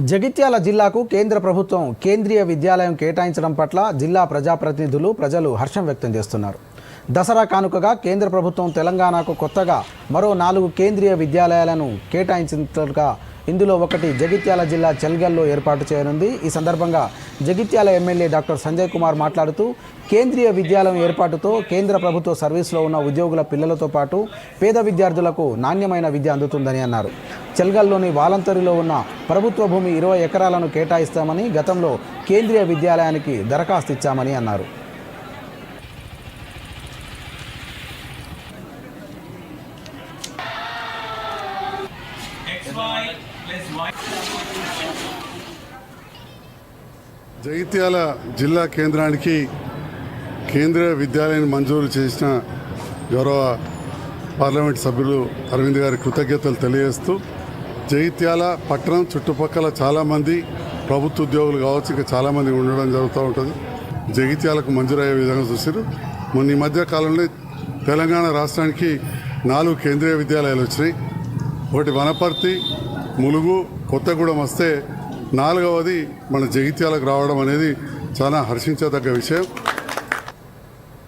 జగిత్యాల జిల్లాకు కేంద్ర ప్రభుత్వం కేంద్రీయ విద్యాలయం కేటాయించడం పట్ల జిల్లా ప్రజాప్రతినిధులు ప్రజలు హర్షం వ్యక్తం చేస్తున్నారు. దసరా కానుకగా కేంద్ర ప్రభుత్వం తెలంగాణకు కొత్తగా మరో నాలుగు కేంద్రీయ విద్యాలయాలను కేటాయించినట్లుగా ఇందులో ఒకటి జగిత్యాల జిల్లా చెల్గల్లో ఏర్పాటు చేయనుంది. ఈ సందర్భంగా జగిత్యాల ఎమ్మెల్యే డాక్టర్ సంజయ్ కుమార్ మాట్లాడుతూ కేంద్రీయ విద్యాలయం ఏర్పాటుతో కేంద్ర ప్రభుత్వ సర్వీస్లో ఉన్న ఉద్యోగుల పిల్లలతో పాటు పేద విద్యార్థులకు నాణ్యమైన విద్య అందుతుందని అన్నారు. చెల్గల్లోని వాలంతరిలో ఉన్న ప్రభుత్వ భూమి ఇరవై ఎకరాలను కేటాయిస్తామని గతంలో కేంద్రీయ విద్యాలయానికి దరఖాస్తు ఇచ్చామని అన్నారు. జగిత్యాల జిల్లా కేంద్రానికి కేంద్రీయ విద్యాలయాన్ని మంజూరు చేసిన గౌరవ పార్లమెంట్ సభ్యులు అరవింద్ గారి కృతజ్ఞతలు తెలియజేస్తూ జగిత్యాల పట్టణం చుట్టుపక్కల చాలామంది ప్రభుత్వ ఉద్యోగులు కావచ్చు ఇంకా చాలామంది ఉండడం జరుగుతూ ఉంటుంది. జగిత్యాలకు మంజూరయ్యే విధంగా చూసారు మొన్న ఈ మధ్య కాలంలో తెలంగాణ రాష్ట్రానికి నాలుగు కేంద్రీయ విద్యాలయాలు వచ్చినాయి. ఒకటి వనపర్తి ములుగు కొత్తగూడెం వస్తే నాలుగవది మన జగిత్యాలకు రావడం అనేది చాలా హర్షించదగ్గ విషయం.